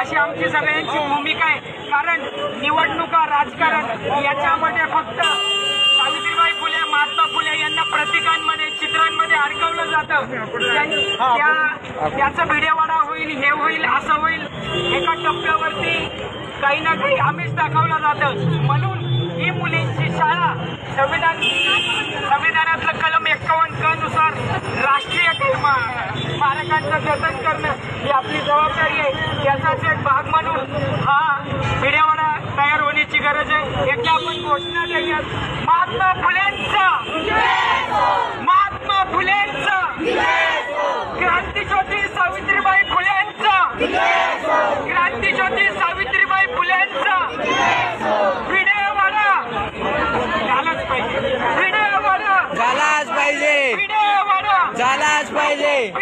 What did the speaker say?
अशी आमची सगळ्यांची भूमिका आहे. कारण निवडणुका राजकारण याच्यामध्ये फक्त सावित्रीबाई फुले महात्मा फुले यांना प्रतीकांमध्ये चित्रांमध्ये अडकवलं जातं. त्या- त्या- त्याचा भिडेवाडा होईल हे होईल असं होईल एका टप्प्यावरती काही ना काही आमिष दाखवलं जातं. म्हणून ही मुलींची शाळा संविधान संविधानातलं कलम एक्कावन्न क नुसार राष्ट्रीय स्मा- स्मारकांचं करणं ही आपली जबाबदारी आहे. याचाच एक भाग म्हणून हा मीडियावाडा तयार होण्याची गरज आहे. याची आपण घोषणा देऊयात. महात्मा फुलेंचा. महात्मा फुलेंचा. क्रांतीज्योती सावित्रीबाई फुलेंचा. क्रांतीज्योती सावित्रीबाई फुलेंचा. विडयवाडा झालाच पाहिजे. विडयवाडा झालाच पाहिजे. झालाच पाहिजे.